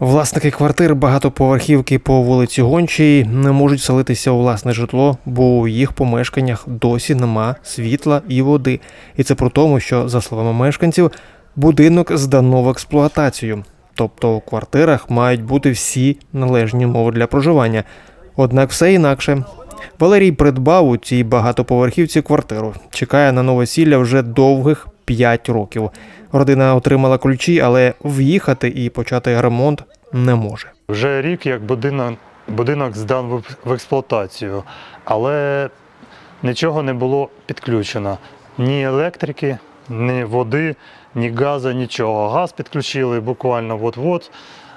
Власники квартир багатоповерхівки по вулиці Гончій не можуть селитися у власне житло, бо у їх помешканнях досі нема світла і води. І це про тому, що, за словами мешканців, будинок здано в експлуатацію. Тобто у квартирах мають бути всі належні умови для проживання. Однак все інакше. Валерій придбав у цій багатоповерхівці квартиру. Чекає на новосілля вже довгих 5 років. Родина отримала ключі, але в'їхати і почати ремонт не може. Вже рік як будинок, будинок здан в експлуатацію, але нічого не було підключено. Ні електрики, ні води, ні газу, нічого. Газ підключили буквально от-от.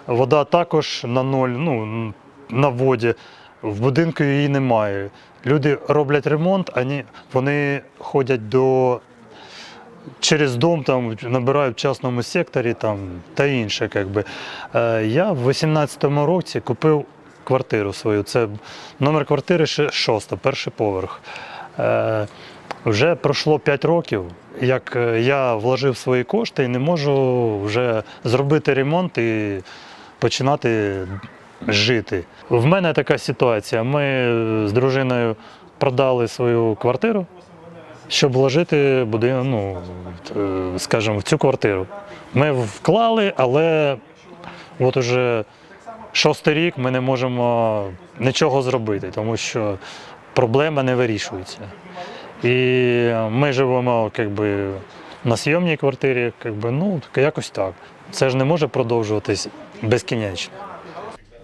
Вода також на ноль, ну, на воді. В будинку її немає. Люди роблять ремонт, ані- вони ходять до через дом там набирають в частному секторі там, та інше. Как би. Е, я в 18-му році купив квартиру свою. Це номер квартири ще шоста, перший поверх. Е, вже пройшло 5 років, як е, я вложив свої кошти і не можу вже зробити ремонт і починати жити. В мене така ситуація. Ми з дружиною продали свою квартиру щоб вложити будинок, ну, е, скажімо, в цю квартиру. Ми вклали, але от уже шостий рік ми не можемо нічого зробити, тому що проблема не вирішується. І ми живемо як би, на зйомній квартирі, як би, ну, якось так. Це ж не може продовжуватись безкінечно.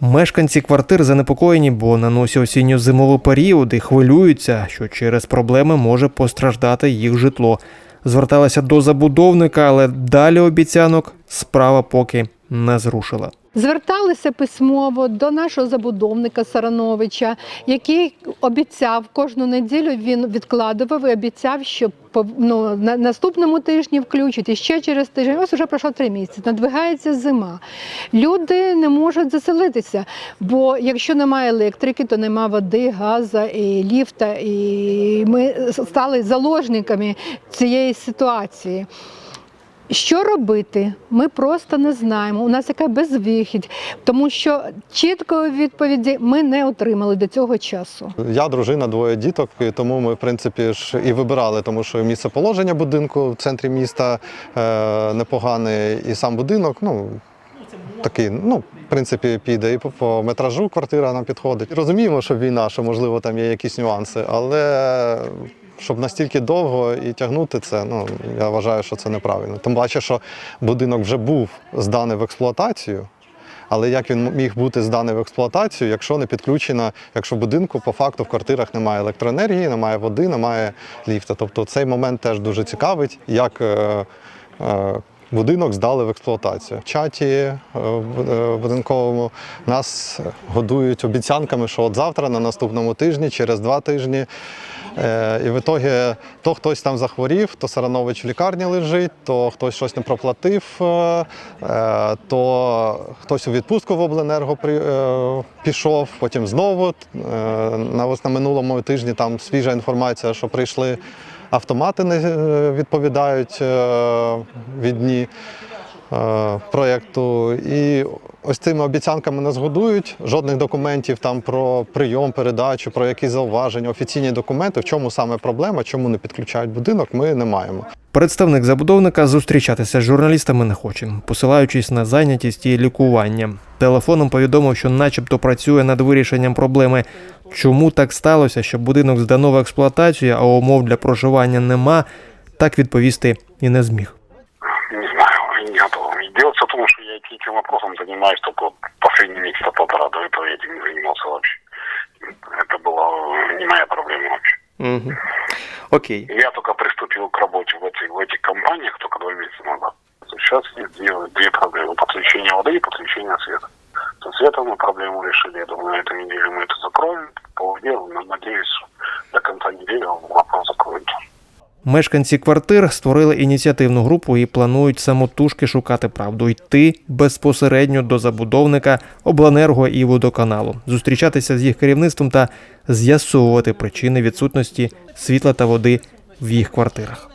Мешканці квартир занепокоєні, бо на носі осінньо-зимовий період і хвилюються, що через проблеми може постраждати їх житло. Зверталися до забудовника, але далі обіцянок справа поки не зрушила. Зверталися письмово до нашого забудовника Сарановича, який обіцяв кожну неділю. Він відкладував і обіцяв, що ну, на наступному тижні включить і ще через тиждень. Ось уже пройшло три місяці. Надвигається зима. Люди не можуть заселитися, бо якщо немає електрики, то нема води, газу і ліфта. І ми стали заложниками цієї ситуації. Що робити? Ми просто не знаємо. У нас яка безвихідь, тому що чіткої відповіді ми не отримали до цього часу. Я дружина, двоє діток, і тому ми, в принципі, ж і вибирали, тому що місце положення будинку в центрі міста е, непогане, і сам будинок, ну. Такий, ну, в принципі, піде і по, метражу квартира нам підходить. Розуміємо, що війна, що можливо там є якісь нюанси, але щоб настільки довго і тягнути це, ну я вважаю, що це неправильно. Тим паче, що будинок вже був зданий в експлуатацію. Але як він міг бути зданий в експлуатацію, якщо не підключена, якщо в будинку по факту в квартирах немає електроенергії, немає води, немає ліфта. Тобто цей момент теж дуже цікавить, як е, е, будинок здали в експлуатацію. В чаті е, е, будинковому нас годують обіцянками, що от завтра, на наступному тижні, через два тижні. Е, І в ітогі то хтось там захворів, то Саранович в лікарні лежить, то хтось щось не проплатив, то хтось у відпустку в обленерго пішов, потім знову. на минулому тижні там свіжа інформація, що прийшли автомати, не е, відповідають е, від дні. е, проєкту. І ось цими обіцянками нас годують. Жодних документів там про прийом, передачу, про якісь зауваження, офіційні документи. В чому саме проблема, чому не підключають будинок, ми не маємо. Представник забудовника зустрічатися з журналістами не хоче, посилаючись на зайнятість і лікування. Телефоном повідомив, що начебто працює над вирішенням проблеми. Чому так сталося, що будинок здано в експлуатацію, а умов для проживання нема, так відповісти і не зміг. Не знаю, не готов. И дело все в том, что я этим вопросом занимаюсь только вот последние месяца полтора, до этого я этим не занимался вообще. Это была не моя проблема вообще. Угу. Окей. Я только приступил к работе в, этой, в этих компаниях только два месяца назад. Сейчас есть две, две проблемы. Подключение воды и подключение света. То света мы проблему решили. Я думаю, на этой неделе мы это закроем. По воде, надеюсь, до конца недели вопрос закроется. Мешканці квартир створили ініціативну групу і планують самотужки шукати правду, йти безпосередньо до забудовника обленерго і водоканалу, зустрічатися з їх керівництвом та з'ясовувати причини відсутності світла та води в їх квартирах.